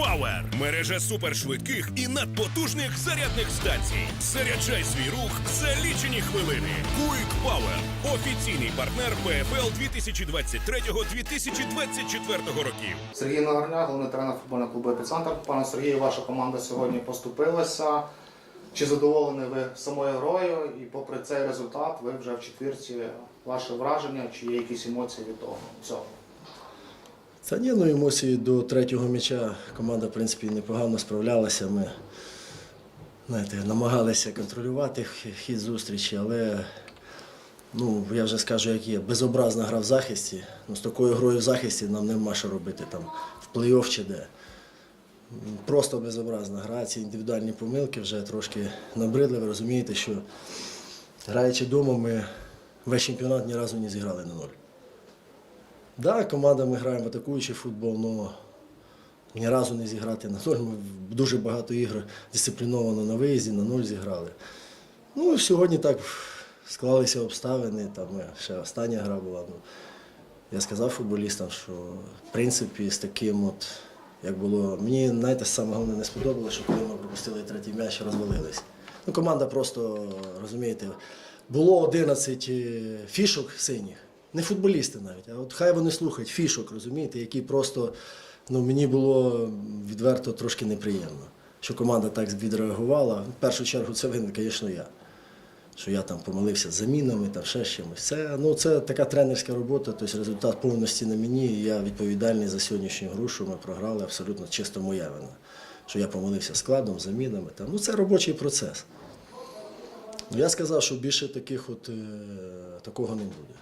Power – мережа супершвидких і надпотужних зарядних станцій. Заряджай свій рух за лічені хвилини. Quick Power – офіційний партнер ПФЛ 2023-2024 років. Сергій Нагорняк, головний тренер футбольного клубу «Епіцентр». Пане Сергію, ваша команда сьогодні поступилася. Чи задоволені ви самою грою? І попри цей результат, ви вже в четвірці. Ваше враження, чи є якісь емоції від того всього? Та ні, ну емоції до третього м'яча команда, в принципі, непогано справлялася. Ми знаєте, намагалися контролювати хід зустрічі, але ну, я вже скажу, як є. Безобразна гра в захисті. Ну, з такою грою в захисті нам нема що робити там в плей-офф чи де. Просто безобразна гра. Ці індивідуальні помилки вже трошки набридли. Ви розумієте, що граючи вдома, ми весь чемпіонат ні разу не зіграли на ноль. Да, команда ми граємо атакуючий футбол, але ні разу не зіграти на ноль. Ми дуже багато ігор дисципліновано на виїзді, на ноль зіграли. Ну, сьогодні так склалися обставини. Там е, ще остання гра була. Ну, я сказав футболістам, що в принципі з таким от, як було, мені знаєте, саме головне не сподобалося, що коли ми пропустили третій м'яч, розвалились. Ну, команда просто, розумієте, було 11 е, фішок синіх. Не футболісти навіть, а от хай вони слухають фішок, розумієте, які просто ну, мені було відверто трошки неприємно, що команда так відреагувала. В першу чергу це винен, звісно, я. Що я там помилився з замінами, там ще з чимось. Це, ну, це така тренерська робота, тобто результат повністю на мені. Я відповідальний за сьогоднішню гру, що ми програли абсолютно чисто моя вина. Що я помилився складом, замінами. Там. Ну, це робочий процес. Ну, я сказав, що більше таких от, е, такого не буде.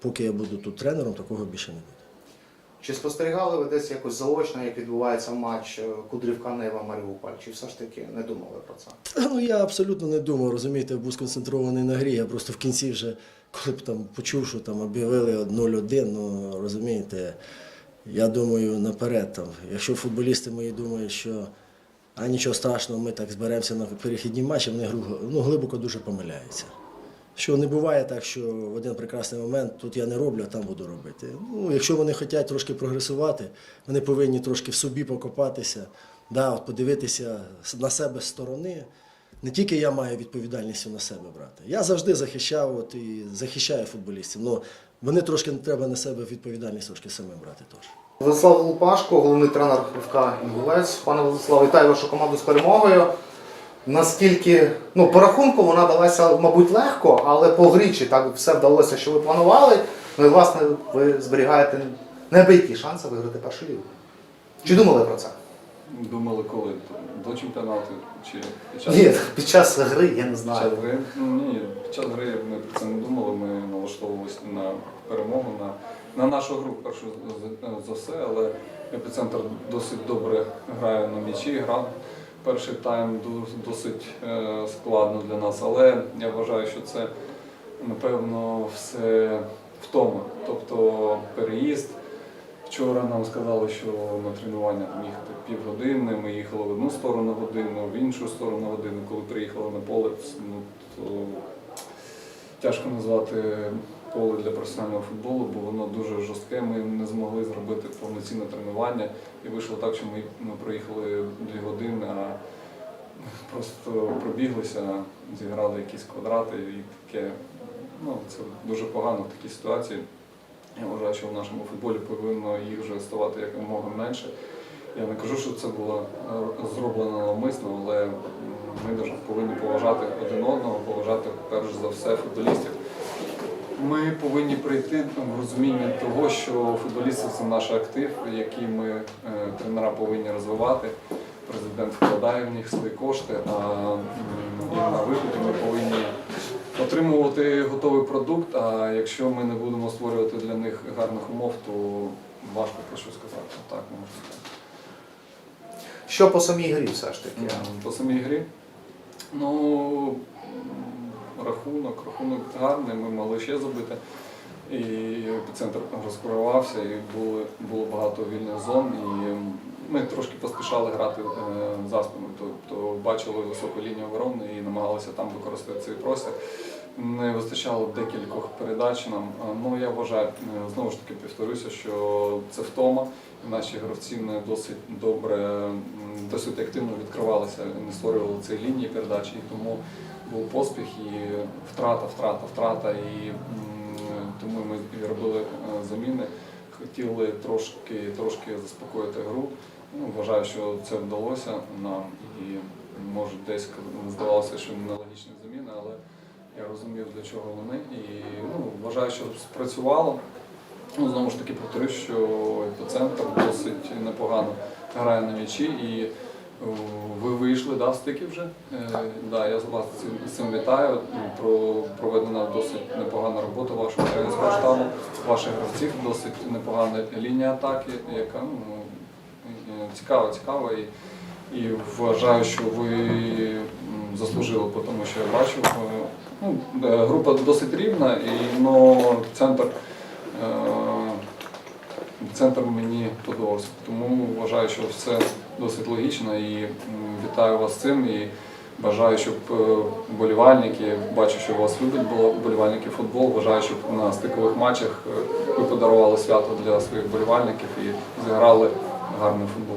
Поки я буду тут тренером, такого більше не буде. Чи спостерігали ви десь якось заочно, як відбувається матч е, Кудрівка Нива Маріуполь? Чи все ж таки не думали про це? Ну я абсолютно не думав, розумієте, я був сконцентрований на грі. Я просто в кінці вже, коли б там почув, що там об'явили 0-1, ну розумієте, я думаю наперед. Там, якщо футболісти мої думають, що а нічого страшного, ми так зберемося на перехідні матчі, вони ну, глибоко дуже помиляються. Що не буває так, що в один прекрасний момент тут я не роблю, а там буду робити. Ну, якщо вони хочуть трошки прогресувати, вони повинні трошки в собі покопатися, да, от подивитися на себе з сторони. Не тільки я маю відповідальністю на себе брати. Я завжди захищав от, і захищаю футболістів. але вони трошки треба на себе відповідальність трошки самим брати теж. Владислав Лупашко, головний тренер ФК Інгулець. Пане Владиславе, вітаю вашу команду з перемогою. Наскільки, ну, по рахунку вона далася, мабуть, легко, але по грі чи так все вдалося, що ви планували. Ну і власне ви зберігаєте неабиякі шанси виграти першу лігу. Чи думали про це? Думали коли? До чемпіонату чи під час, Ні, під час гри я не під знаю. час гри? Ну, ні, під час гри ми про це не думали, ми налаштовувалися на перемогу, на, на нашу гру першу за- за все, але епіцентр досить добре грає на м'ячі, грав. Перший тайм досить е, складно для нас, але я вважаю, що це напевно все втома. Тобто переїзд. Вчора нам сказали, що на тренування там їхати півгодини, ми їхали в одну сторону годину, в іншу сторону годину. Коли приїхали на поле, ну, то тяжко назвати поле для професіонального футболу, бо воно дуже жорстке. Ми не змогли зробити повноцінне тренування. І вийшло так, що ми, ми проїхали дві години, а просто пробіглися, зіграли якісь квадрати і таке. Ну, це дуже погано в такій ситуації. Я вважаю, що в нашому футболі повинно їх вже ставати якомога менше. Я не кажу, що це було е, зроблено навмисно, але ми повинні поважати один одного, поважати перш за все футболістів. Ми повинні прийти в розуміння того, що футболісти це наш актив, який ми е, тренера повинні розвивати. Президент вкладає в них свої кошти, а на виході ми повинні отримувати готовий продукт. А якщо ми не будемо створювати для них гарних умов, то важко про що сказати. Так можна сказати. Що по самій грі все ж таки? По самій грі. Ну, рахунок, рахунок гарний, ми могли ще забити. І епіцентр розкривався, і було, було багато вільних зон. І ми трошки поспішали грати е, за спину. Тобто бачили високу лінію оборони і намагалися там використати цей простір. Не вистачало декількох передач нам. Ну я вважаю, е, знову ж таки повторюся, що це втома. Наші гравці не досить добре, досить активно відкривалися, не створювали цієї лінії передачі, і тому був поспіх і втрата, втрата, втрата. І тому ми робили е, заміни. Хотіли трошки, трошки заспокоїти гру. Ну, вважаю, що це вдалося нам і може десь здавалося, що нелогічні заміни, але я розумів, для чого вони. І ну, вважаю, що спрацювало. Ну, знову ж таки повторюсь, що епіцентр досить непогано грає на м'ячі і ви вийшли да, в стики вже. Е, да, я вас з цим- з цим вітаю. Про проведена досить непогана робота вашого тренерського штабу, ваших гравців, досить непогана лінія атаки, яка ну, е, цікава, цікава. І, і вважаю, що ви м, заслужили, тому що я бачив. е, Ну, е, група досить рівна, і но центр, е, центр мені подобався. Тому вважаю, що все досить логічно і вітаю вас з цим. І бажаю, щоб вболівальники, бачу, що вас люблять бо- вболівальники футбол. Бажаю, щоб на стикових матчах ви подарували свято для своїх вболівальників і зіграли гарний футбол.